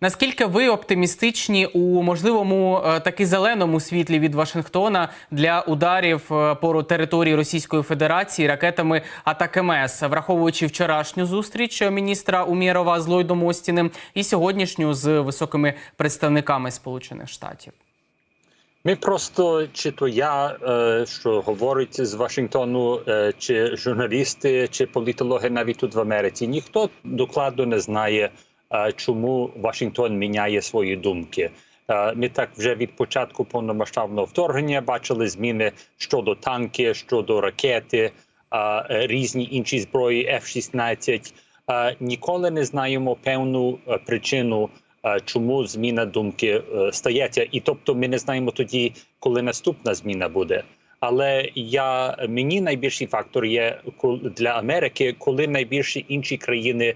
Наскільки ви оптимістичні у можливому е, таки зеленому світлі від Вашингтона для ударів е, по території Російської Федерації ракетами Атакамс, враховуючи вчорашню зустріч міністра Умєрова з Ллойдом Остіним і сьогоднішню з високими представниками Сполучених Штатів? Ми просто чи то я, е, що говорить з Вашингтону, чи журналісти, чи політологи навіть тут в Америці, ніхто докладно не знає, чому Вашингтон міняє свої думки. Е, Ми так вже від початку повномасштабного вторгнення бачили зміни щодо танки, щодо ракети, е, різні інші зброї F-16. Е, Ніколи не знаємо певну причину чому зміна думки стається, і тобто ми не знаємо тоді, коли наступна зміна буде. Але я мені найбільший фактор є для Америки, коли найбільші інші країни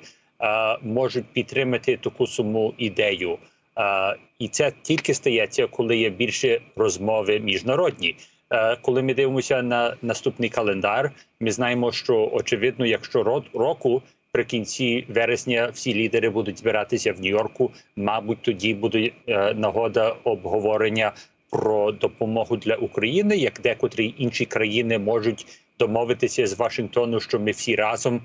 можуть підтримати таку саму ідею. Е, і це тільки стається, коли є більше розмови міжнародні. Е, коли ми дивимося на наступний календар, ми знаємо, що очевидно, якщо року при кінці вересня всі лідери будуть збиратися в Нью-Йорку. Мабуть, тоді буде е, нагода обговорення про допомогу для України, як декотрі інші країни можуть домовитися з Вашингтону, що ми всі разом е, е,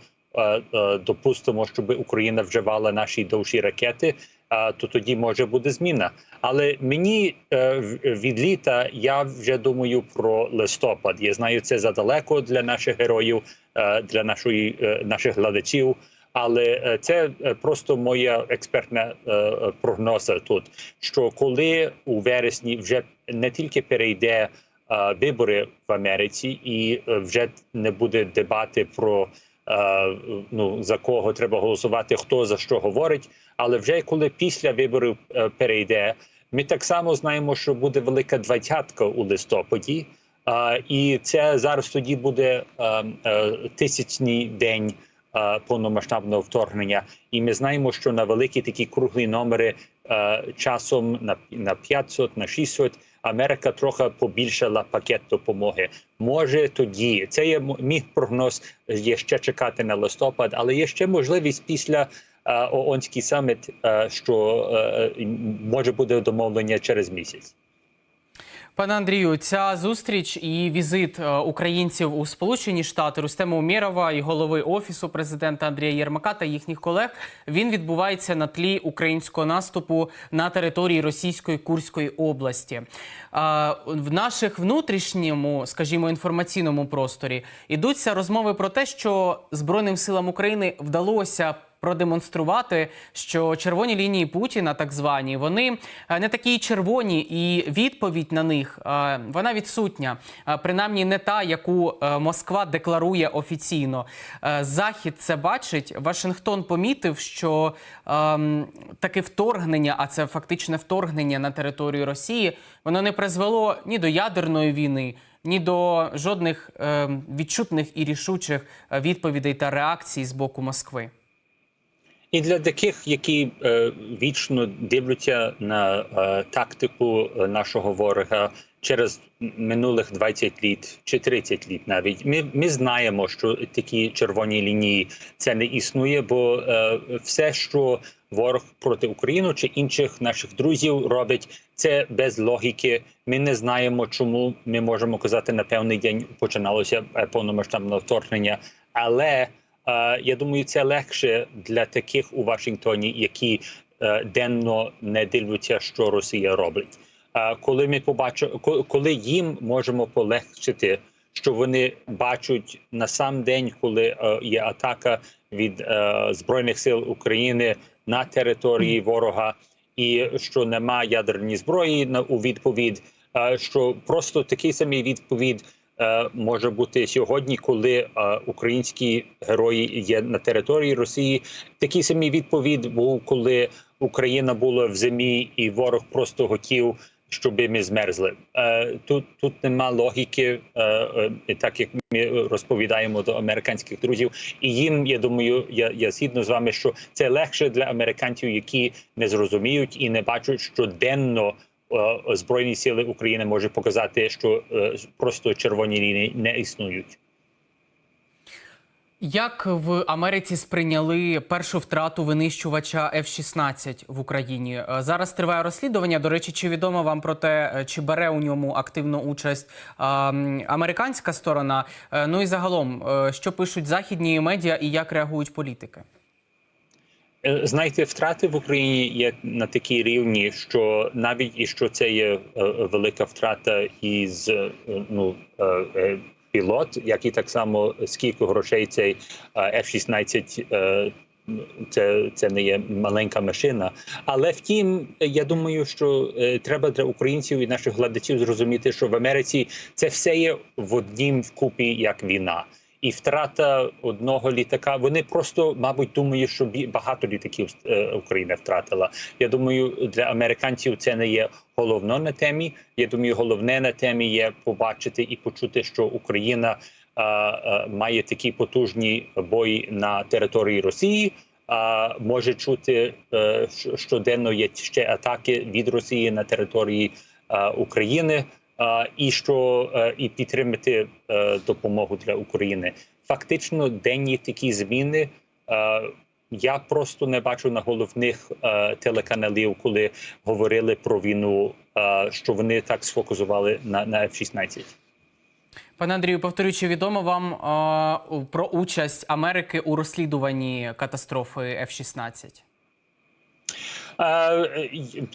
допустимо, щоб Україна вживала наші довші ракети. е, То тоді може буде зміна. Але мені е, від літа я вже думаю про листопад. Я знаю, це задалеко для наших героїв, е, для нашої е, наших глядачів. Але е, це е, просто моя експертна е, е, прогноза тут. Що коли у вересні вже не тільки перейде е, вибори в Америці, і е, вже не буде дебати про е, ну за кого треба голосувати, хто за що говорить. Але вже коли після виборів е, перейде, ми так само знаємо, що буде велика двадцятка у листопаді. Е, і це зараз тоді буде е, е, тисячний день е, повномасштабного вторгнення. І ми знаємо, що на великі такі круглі номери е, часом на, на 500, на 600 Америка трохи побільшала пакет допомоги. Може тоді це є мій прогноз. Є ще чекати на листопад, але є ще можливість після. е, ООНський саміт, е, що е, е, може буде домовлення через місяць. Пане Андрію, ця зустріч і візит е, українців у Сполучені Штати Рустема Умєрова і голови офісу президента Андрія Єрмака та їхніх колег він відбувається на тлі українського наступу на території Російської Курської області. Е, В наших внутрішньому, скажімо, інформаційному просторі ідуться розмови про те, що Збройним силам України вдалося продемонструвати, що червоні лінії Путіна, так звані, вони е, не такі червоні, і відповідь на них е, вона відсутня. Е, Принаймні не та, яку Москва декларує офіційно. Захід це бачить. Вашингтон помітив, що ем, таке вторгнення, а це фактичне вторгнення на територію Росії, воно не призвело ні до ядерної війни. Ні до жодних е, відчутних і рішучих відповідей та реакцій з боку Москви. І для таких, які е, вічно дивляться на е, тактику нашого ворога через минулих 20 літ чи 30 літ, навіть ми, ми знаємо, що такі червоні лінії це не існує, бо е, все, що ворог проти України чи інших наших друзів робить, це без логіки. Ми не знаємо, чому ми можемо казати на певний день починалося е, повномасштабне вторгнення, але Я думаю, це легше для таких у Вашингтоні, які е, денно не дивляться, що Росія робить. Коли ми побачимо, коли їм можемо полегшити, що вони бачать на сам день, коли е, є атака від е, збройних сил України на території ворога, і що нема ядерної зброї на у відповідь, що просто такий самий відповідь може бути сьогодні, коли е, українські герої є на території Росії. Такий самий відповідь був, коли Україна була в зимі, і ворог просто хотів. Щоб ми змерзли. Е, тут тут нема логіки, е, е, так як ми розповідаємо до американських друзів, і їм я думаю, я, я згідно з вами, що це легше для американців, які не зрозуміють і не бачать, що денно е, збройні сили України може показати, що е, просто червоні лінії не існують. Як в Америці сприйняли першу втрату винищувача F-16 в Україні? Е, Зараз триває розслідування. До речі, чи відомо вам про те, е, чи бере у ньому активну участь американська сторона? Е, Ну і загалом, е, що пишуть західні медіа і як реагують політики? Е, Знаєте, втрати в Україні є на такій рівні, що навіть і що це є е, велика втрата із е, ну пілот, як і так само скільки грошей цей е, F-16 е, це, це не є маленька машина. Але втім, я думаю, що треба для українців і наших глядачів зрозуміти, що в Америці це все є в однім вкупі як війна. І втрата одного літака. Вони просто, мабуть, думають, що багато літаків е, Україна втратила. Я думаю, для американців це не є головно на темі. Я думаю, головне на темі є побачити і почути, що Україна е, е, має такі потужні бої на території Росії. А може чути щоденно є ще атаки від Росії на території України. І що е, і підтримати е, допомогу для України. Фактично, денні такі зміни. е, Я просто не бачу на головних е, телеканалів, коли говорили про війну, е, що вони так сфокусували на, на F-16. Пане Андрію, повторюю, чи відомо вам у- про участь Америки у розслідуванні катастрофи F-16? Е,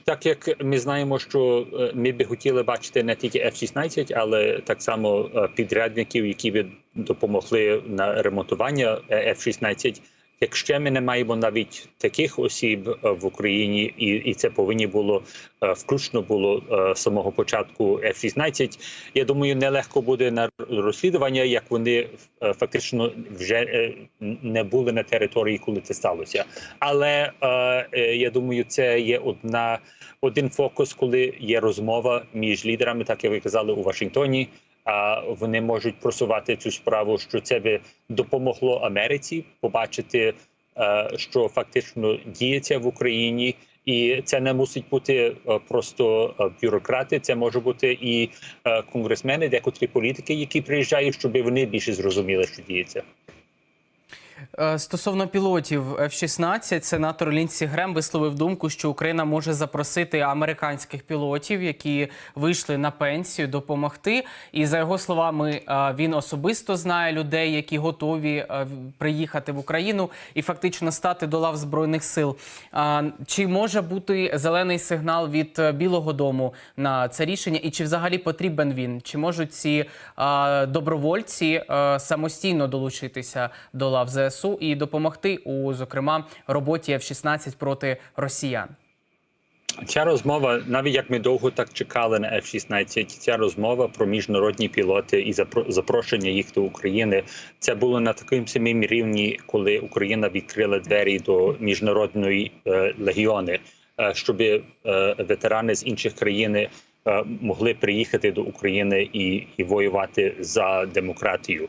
Так як ми знаємо, що е, ми би хотіли бачити не тільки F-16, але так само е, підрядників, які би допомогли на ремонтування е, F-16. Якщо ми не маємо навіть таких осіб е, в Україні, і, і це повинні було е, включно було е, з самого початку F-16, я думаю, нелегко буде на розслідування, як вони фактично вже не були на території, коли це сталося. Але я думаю, це є одна один фокус, коли є розмова між лідерами, так як ви казали у Вашингтоні. А вони можуть просувати цю справу, що це би допомогло Америці побачити, е, що фактично діється в Україні, і це не мусить бути е, просто е, бюрократи. Це може бути і конгресмени, декотрі політики, які приїжджають, щоб вони більше зрозуміли, що діється. Е, Стосовно пілотів F-16, сенатор Лінсі Грем висловив думку, що Україна може запросити американських пілотів, які вийшли на пенсію, допомогти. І за його словами, е, він особисто знає людей, які готові е, приїхати в Україну і фактично стати до лав збройних сил. Чи може бути зелений сигнал від Білого Дому на це рішення? І чи взагалі потрібен він? Чи можуть ці добровольці самостійно долучитися до лав ЗСУ і допомогти у зокрема роботі F-16 проти росіян? Ця розмова, навіть як ми довго так чекали на F-16, ця розмова про міжнародні пілоти і запро- запрошення їх до України, це було на такому самому рівні, коли Україна відкрила двері до міжнародної е, легіони, е, щоб е, ветерани з інших країн е, могли приїхати до України і, і воювати за демократію.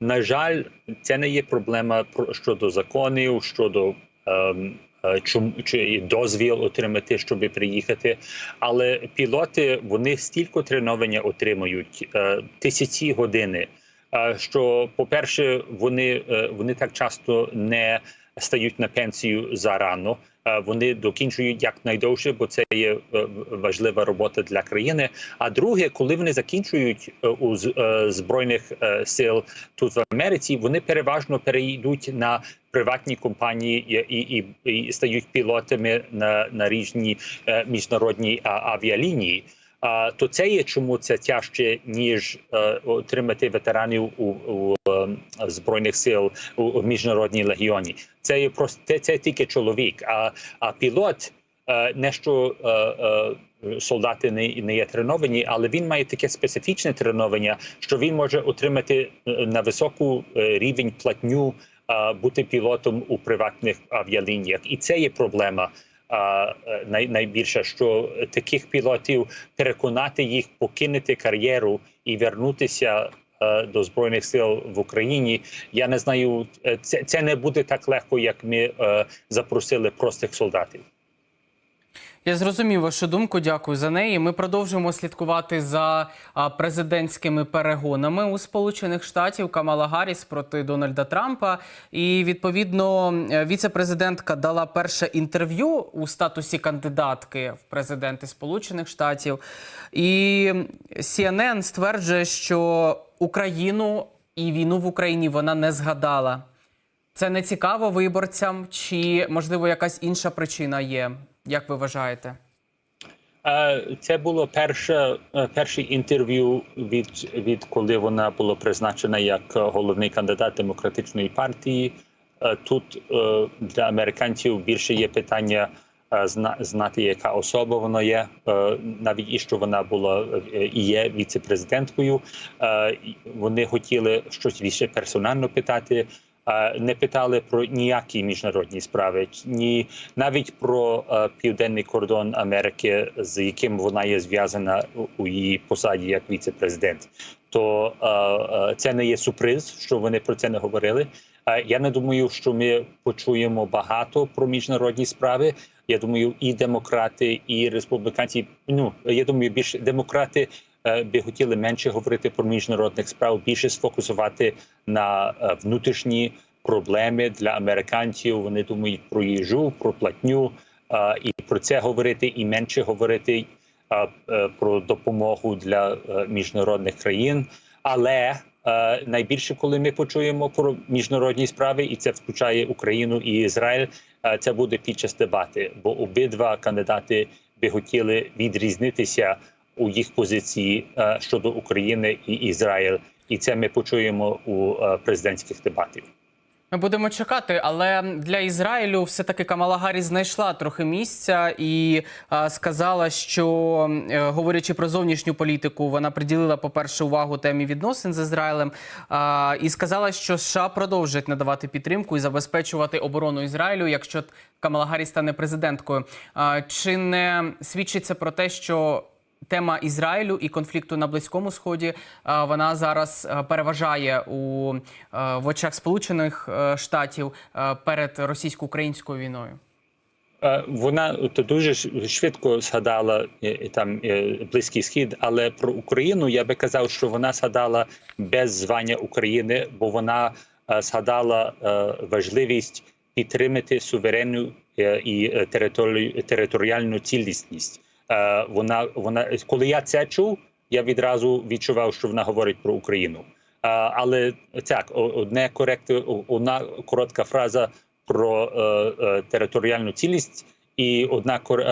На жаль, це не є проблема про щодо законів, щодо ем, е, чому чи дозвіл отримати, щоб приїхати. Але пілоти вони стільки тренування отримують е, тисячі години. е, Що, по-перше, вони, е, вони так часто не стають на пенсію зарано. Е, Вони докінчують якнайдовше, бо це є е, важлива робота для країни. А друге, коли вони закінчують е, у збройних сил тут в Америці, вони переважно перейдуть на приватні компанії і, і, і, стають пілотами на, на різні міжнародні авіалінії. То це є чому це тяжче ніж е, отримати ветеранів у, у е, збройних сил у, у міжнародній легіоні. Це є просто це, це тільки чоловік. А, а пілот е, не що солдати не, не є треновані, але він має таке специфічне тренування, що він може отримати на високу рівень платню бути пілотом у приватних авіалініях, і це є проблема. Е, най, найбільше, що таких пілотів переконати їх покинути кар'єру і вернутися е, до збройних сил в Україні. Я не знаю, е, це, це не буде так легко, як ми е, запросили простих солдатів. Я зрозумів вашу думку. Дякую за неї. Ми продовжуємо слідкувати за президентськими перегонами у Сполучених Штатів Камала Гарріс проти Дональда Трампа. І відповідно е, віце-президентка дала перше інтерв'ю у статусі кандидатки в президенти Сполучених Штатів. І CNN стверджує, що Україну і війну в Україні вона не згадала. Це не цікаво виборцям, чи можливо якась інша причина є? Як ви вважаєте? Е, Це було перше, е, перше інтерв'ю від, від коли вона була призначена як головний кандидат демократичної партії. Е, Тут для американців більше є питання знати, яка особа вона є, навіть і що вона була і є віце-президенткою. Вони хотіли щось більше персонально питати. Е, Не питали про ніякі міжнародні справи, ні навіть про е, південний кордон Америки, з яким вона є зв'язана у- її посаді як віце-президент. То е, це не є сюрприз, що вони про це не говорили. Я не думаю, що ми почуємо багато про міжнародні справи. Я думаю, і демократи, і республіканці. Ну я думаю, більше демократи би хотіли менше говорити про міжнародних справ, більше сфокусувати на е, внутрішні проблеми для американців. Вони думають про їжу, про платню е, і про це говорити, і менше говорити е, е, про допомогу для е, міжнародних країн. Але е, найбільше, коли ми почуємо про міжнародні справи, і це включає Україну і Ізраїль, е, це буде під час дебати, бо обидва кандидати би хотіли відрізнитися у їх позиції е, щодо України і Ізраїль, і це ми почуємо у е, президентських дебатів. Ми будемо чекати, але для Ізраїлю все-таки Камала Гарріс знайшла трохи місця і а, сказала, що е, говорячи про зовнішню політику, вона приділила, по-перше, увагу темі відносин з Ізраїлем а, і сказала, що США продовжать надавати підтримку і забезпечувати оборону Ізраїлю, якщо Камала Гарріс стане президенткою. А, чи не свідчить це про те, що Тема Ізраїлю і конфлікту на Близькому Сході е, вона зараз е, переважає у е, в очах Сполучених е, Штатів е, перед російсько-українською війною. Е, Вона то дуже швидко згадала е, там е, близький схід, але про Україну я би казав, що вона згадала без звання України, бо вона е, згадала е, важливість підтримати суверенну е, і е, територіальну цілісність. Е, Вона вона коли я це чув, я відразу відчував, що вона говорить про Україну. Е, Але так, одне корект, одна коротка фраза про е, територіальну цілість, і одна кор,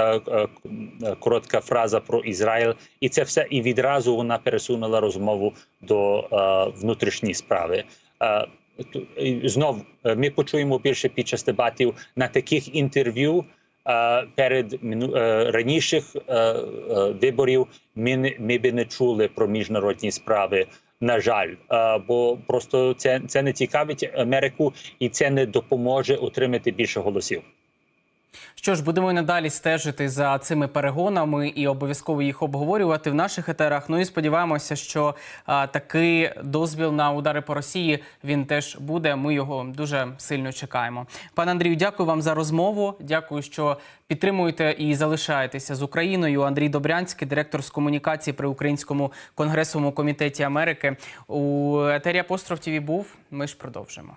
коротка фраза про Ізраїль, і це все. І відразу вона пересунула розмову до внутрішньої справи. Ту- знов е, ми почуємо більше під час дебатів на таких інтерв'ю. Е, Перед е, раніших е, виборів ми ми би не чули про міжнародні справи. На жаль, бо просто це, це не цікавить Америку, і це не допоможе отримати більше голосів. Що ж, будемо і надалі стежити за цими перегонами і обов'язково їх обговорювати в наших етерах. Ну і сподіваємося, що а, такий дозвіл на удари по Росії він теж буде. Ми його дуже сильно чекаємо. Пане Андрію, дякую вам за розмову. Дякую, що підтримуєте і залишаєтеся з Україною. Андрій Добрянський, директор з комунікації при Українському конгресовому комітеті Америки. У етері Апостроф ТВ був. Ми ж продовжимо.